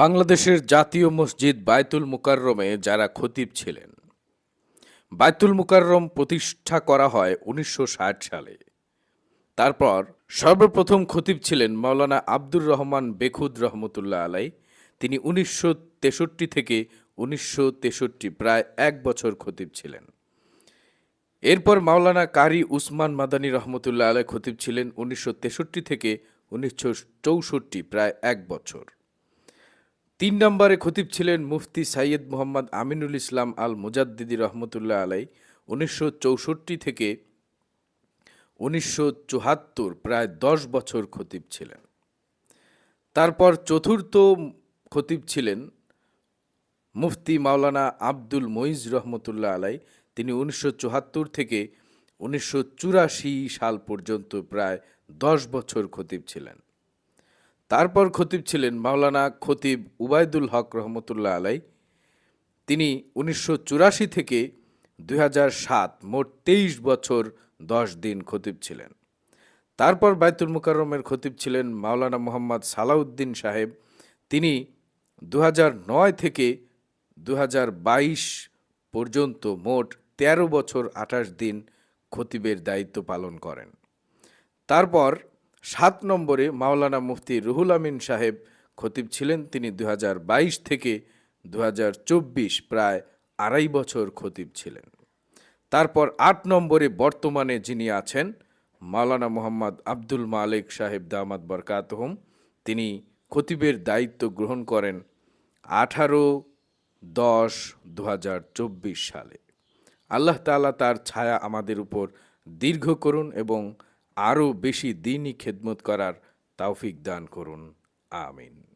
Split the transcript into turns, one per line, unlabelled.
বাংলাদেশের জাতীয় মসজিদ বায়তুল মুকাররমে যারা খতিব ছিলেন। বায়তুল মুকাররম প্রতিষ্ঠা করা হয় উনিশশো ষাট সালে। তারপর সর্বপ্রথম খতিব ছিলেন মাওলানা আব্দুর রহমান বেখুদ রহমতুল্লাহ আলাই। তিনি উনিশশো তেষট্টি থেকে উনিশশো তেষট্টি প্রায় এক বছর খতিব ছিলেন। এরপর মাওলানা কারি উসমান মাদানী রহমতুল্লাহ আলাই খতিব ছিলেন উনিশশো তেষট্টি থেকে উনিশশো চৌষট্টি প্রায় এক বছর। তিন নম্বরে খতিব ছিলেন মুফতি সাইয়দ মোহাম্মদ আমিনুল ইসলাম আল মুজাদ্দিদি রহমতুল্লাহ আলাই। উনিশশো চৌষট্টি থেকে উনিশশো চুহাত্তর প্রায় দশ বছর খতিব ছিলেন। তারপর চতুর্থ খতিব ছিলেন মুফতি মাওলানা আব্দুল মঈজ রহমতুল্লাহ আলাই। তিনি উনিশশো চুহাত্তর থেকে উনিশশো চুরাশি সাল পর্যন্ত প্রায় দশ বছর খতিব ছিলেন। তারপর খতিব ছিলেন মাওলানা খতিব উবায়দুল হক রহমতুল্লাহ আলাই। তিনি উনিশশো চুরাশি থেকে দুই সাত মোট তেইশ বছর দশ দিন খতিব ছিলেন। তারপর বায়তুল মুকাররমের খতিব ছিলেন মাওলানা মোহাম্মদ সালাউদ্দিন সাহেব। তিনি দু নয় থেকে দু হাজার বাইশ পর্যন্ত মোট ১৩ বছর আঠাশ দিন খতিবের দায়িত্ব পালন করেন। তারপর সাত নম্বরে মাওলানা মুফতি রুহুল আমিন সাহেব খতিব ছিলেন। তিনি দু হাজার বাইশ থেকে দু হাজার চব্বিশ প্রায় আড়াই বছর খতিব ছিলেন। তারপর আট নম্বরে বর্তমানে যিনি আছেন, মাওলানা মোহাম্মদ আব্দুল মালিক সাহেব দামাদ বরকাতহম। তিনি খতিবের দায়িত্ব গ্রহণ করেন আঠারো দশ দু সালে। আল্লাহ তাআলা তার ছায়া আমাদের উপর দীর্ঘ করুন এবং আরও বেশি দিনই খেদমত করার তাওফিক দান করুন। আমিন।